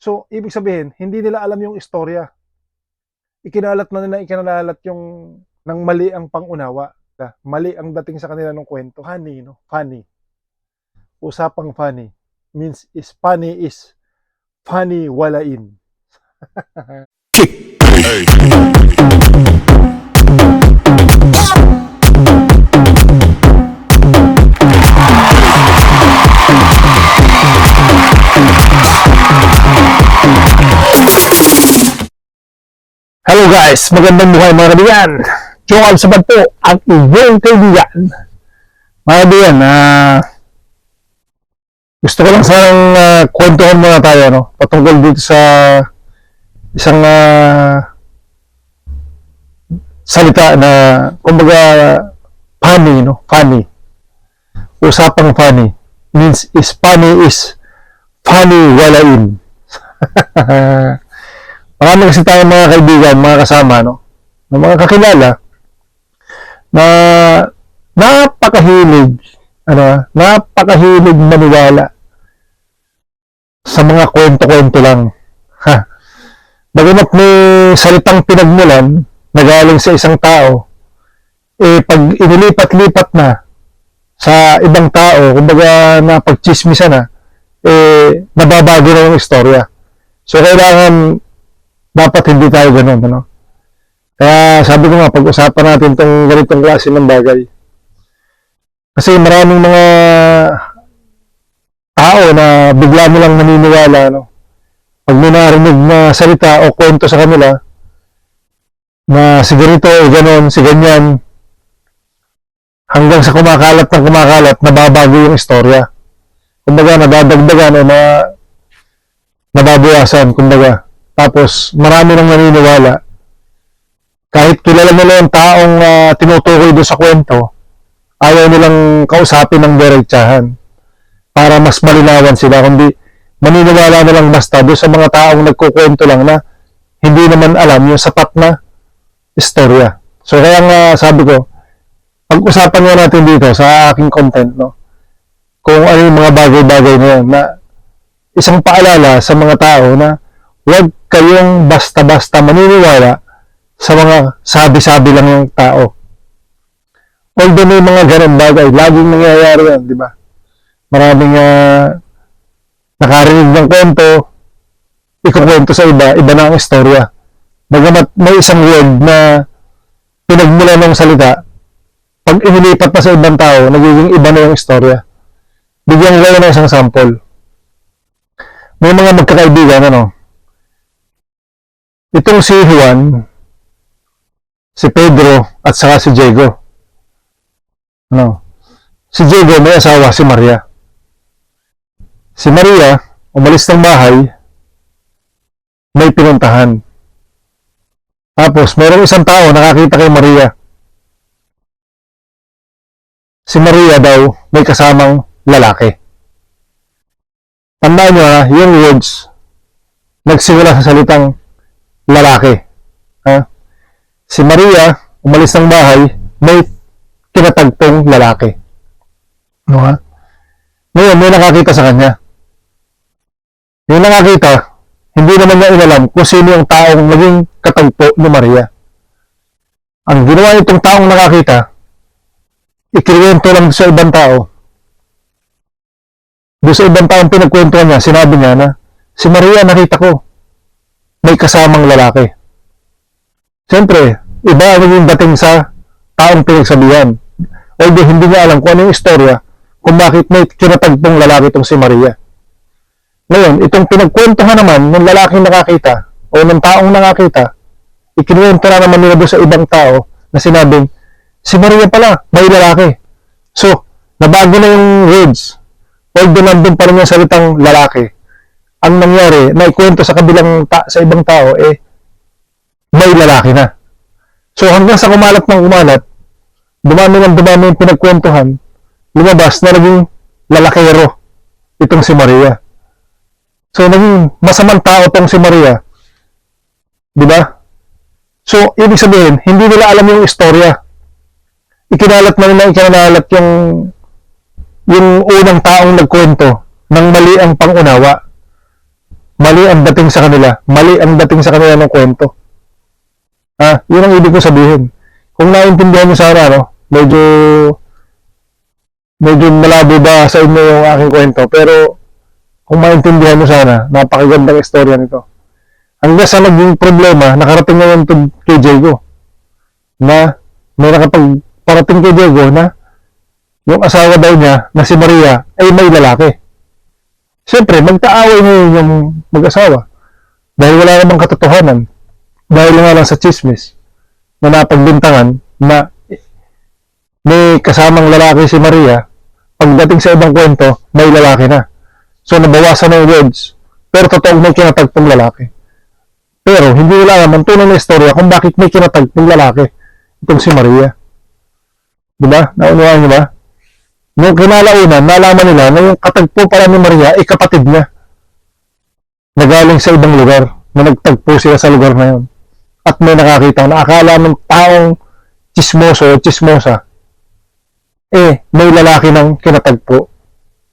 So, ibig sabihin, hindi nila alam yung istorya. Ikinalat na nila, ikinalat yung ng mali ang pangunawa. Na Mali ang dating sa kanila ng kwento. Funny, no? Funny. Usapang funny. Means is funny is funny walain. Hello guys, magandang buhay mga kaibigan. Joel Sabat po, ang inyong kaibigan. Mga kaibigan, ah, gusto ko lang sanang uh, kwentuhan muna tayo no? patungkol dito sa isang ah, salita na kumbaga funny, no? Funny. Usapang funny. Means is funny is funny walain. Marami kasi tayong mga kaibigan, mga kasama, no? Na mga kakilala na napakahilig, ano, napakahilig maniwala sa mga kwento-kwento lang. Ha. Bagamat may salitang pinagmulan na galing sa isang tao, eh pag inilipat-lipat na sa ibang tao, kumbaga na pagchismisan na, eh nababago na yung istorya. So kailangan dapat hindi tayo ganun, ano? Kaya sabi ko nga, pag-usapan natin tong ganitong klase ng bagay. Kasi maraming mga tao na bigla mo lang naniniwala, no? Pag may narinig na salita o kwento sa kanila, na si ganito o ganon, si ganyan, hanggang sa kumakalat ng kumakalat, nababago yung istorya. Kumbaga, nadadagdagan o na nababawasan, kumbaga. Tapos, marami nang naniniwala. Kahit kilala nila yung taong uh, tinutukoy doon sa kwento, ayaw nilang kausapin ng diretsahan para mas malinawan sila. Kundi, maniniwala na lang basta doon sa mga taong nagkukwento lang na hindi naman alam yung sapat na istorya. So, kaya nga sabi ko, pag-usapan nga natin dito sa aking content, no? Kung ano yung mga bagay-bagay na isang paalala sa mga tao na huwag kayong basta-basta maniniwala sa mga sabi-sabi lang ng tao. Although may mga ganun bagay, laging nangyayari yan, di ba? Maraming uh, nakarinig ng kwento, ikukwento sa iba, iba na ang istorya. Bagamat may isang word na pinagmula ng salita, pag inilipat pa sa ibang tao, nagiging iba na yung istorya. Bigyan kayo ng isang sample. May mga magkakaibigan, ano, Itong si Juan, si Pedro, at saka si Diego. Ano? Si Diego may asawa, si Maria. Si Maria, umalis ng bahay, may pinuntahan. Tapos, mayroong isang tao nakakita kay Maria. Si Maria daw may kasamang lalaki. Tandaan nyo ha, yung words, nagsimula sa salitang lalaki. Ha? Si Maria, umalis ng bahay, may kinatagpong lalaki. No, ha? Ngayon, may nakakita sa kanya. Yung nakakita, hindi naman niya inalam kung sino yung taong naging katagpo ni Maria. Ang ginawa nitong taong nakakita, ikikwento lang sa ibang tao. Doon sa ibang taong pinagkwentuhan niya, sinabi niya na, si Maria nakita ko, may kasamang lalaki. Siyempre, iba ang naging dating sa taong pinagsabihan. Although hindi niya alam kung ano yung istorya, kung bakit may kinatagpong lalaki itong si Maria. Ngayon, itong pinagkwentuhan naman ng lalaking nakakita o ng taong nakakita, ikinuwento na naman nila doon sa ibang tao na sinabing, si Maria pala, may lalaki. So, nabago na yung words. Although nandun pa rin yung salitang lalaki ang nangyari, naikwento sa kabilang ta- sa ibang tao, eh, may lalaki na. So hanggang sa kumalat ng kumalat, dumami ng dumami yung pinagkwentuhan, lumabas na naging lalakero itong si Maria. So naging masamang tao tong si Maria. Di ba? So, ibig sabihin, hindi nila alam yung istorya. Ikinalat na nila, ikinalat yung yung unang taong nagkwento ng mali ang pangunawa mali ang dating sa kanila. Mali ang dating sa kanila ng kwento. Ha? Yun ang ibig ko sabihin. Kung naintindihan mo sana, no? Medyo medyo malabo ba sa inyo yung aking kwento. Pero kung maintindihan mo sana, napakagandang istorya nito. Hanggang sa naging problema, nakarating ngayon to kay Diego. Na may nakapag parating kay Diego na yung asawa daw niya na si Maria ay may lalaki. Siyempre, magkaaway ngayon yung mag-asawa. Dahil wala namang katotohanan. Dahil nga lang sa chismis na napagbintangan na may kasamang lalaki si Maria, pagdating sa ibang kwento, may lalaki na. So, nabawasan na yung words. Pero totoo may kinatagpong lalaki. Pero, hindi wala naman tunay na istorya kung bakit may kinatagpong lalaki. Itong si Maria. Diba? Naunawaan niyo ba? Nung kinalaunan, nalaman nila na yung katagpo pala ni Maria ay kapatid niya. Nagaling sa ibang lugar, na nagtagpo sila sa lugar na yun. At may nakakita na akala ng taong chismoso o chismosa, eh, may lalaki ng kinatagpo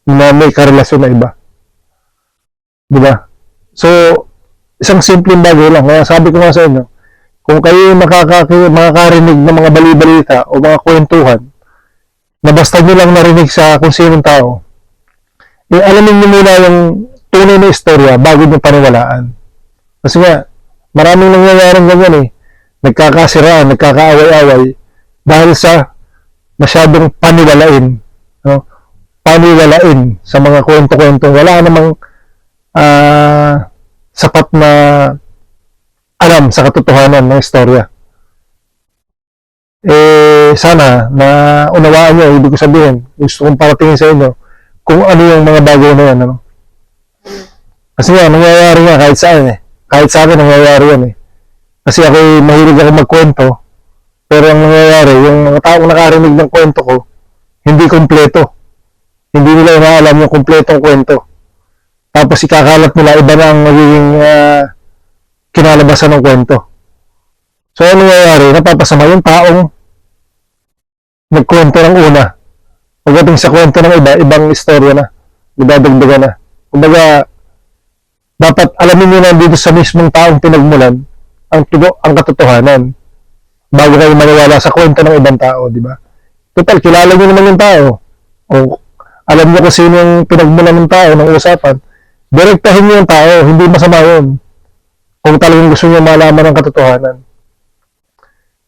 na may karelasyon na iba. Diba? So, isang simpleng bagay lang. Kaya sabi ko nga sa inyo, kung kayo makakarinig ng mga balibalita o mga kwentuhan, na basta nyo lang narinig sa kung sinong tao, eh, alamin nyo muna yung tunay na istorya bago nyo paniwalaan. Kasi nga, maraming nangyayaring ganyan eh. Nagkakasiraan, nagkakaaway-away dahil sa masyadong paniwalain. No? Paniwalain sa mga kwento-kwento. Wala namang ah, sapat na alam sa katotohanan ng istorya. Eh, sana na unawaan nyo, ibig ko sabihin, gusto kong paratingin sa inyo kung ano yung mga bago na yan. Ano? Kasi nga, nangyayari nga kahit saan eh. Kahit sa akin, nangyayari yan eh. Kasi ako mahilig ako magkwento, pero ang nangyayari, yung mga taong nakarinig ng kwento ko, hindi kompleto. Hindi nila inaalam yung kompletong kwento. Tapos ikakalat nila, iba na ang magiging ah, kinalabasan ng kwento. So, ano nangyayari? Napapasama yung taong nagkwento ng una. Pagdating sa kwento ng iba, ibang istorya na. Idadagdagan na. Kumbaga, dapat alamin nyo na dito sa mismong taong pinagmulan ang tugo, ang katotohanan bago kayo maniwala sa kwento ng ibang tao, di ba? Total, kilala nyo naman yung tao. O alam nyo kung sino yung pinagmulan ng tao ng usapan. Direktahin nyo yung tao, hindi masama yun. Kung talagang gusto nyo malaman ang katotohanan.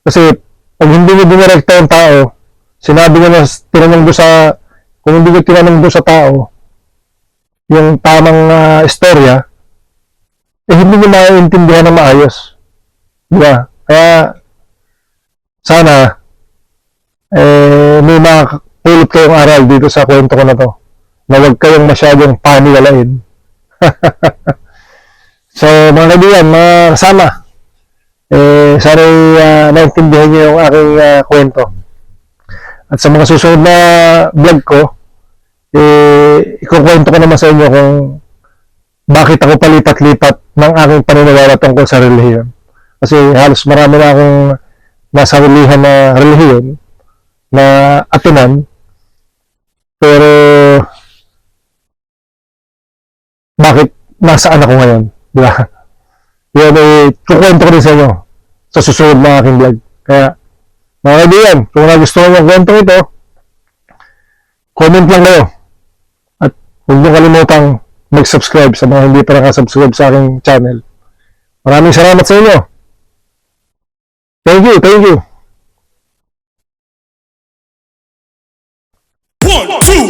Kasi, pag hindi nyo dinirekta yung tao, sinabi nyo na tinanong doon sa, kung hindi nyo tinanong doon sa tao, yung tamang ah, istorya, eh hindi nyo maiintindihan ng maayos. Di ba? Kaya, sana, eh, may makapulot kayong aral dito sa kwento ko na to. Na huwag kayong masyadong paniwalain. so, mga kaibigan, mga kasama, sana uh, naintindihan niyo yung aking ah, kwento. At sa mga susunod na vlog ko, eh, ikukwento ko naman sa inyo kung bakit ako palipat-lipat ng aking paniniwala tungkol sa relihiyon. Kasi halos marami na akong nasa relihan na relihiyon na atunan. Pero bakit nasaan ako ngayon? Di ba? Yan eh, kukwento ko rin sa inyo sa susunod na aking vlog. Kaya, mga kaibigan, kung nagustuhan yung kwento ito, comment lang kayo. At huwag niyo kalimutang mag-subscribe sa mga hindi pa nakasubscribe sa aking channel. Maraming salamat sa inyo. Thank you, thank you. One, two.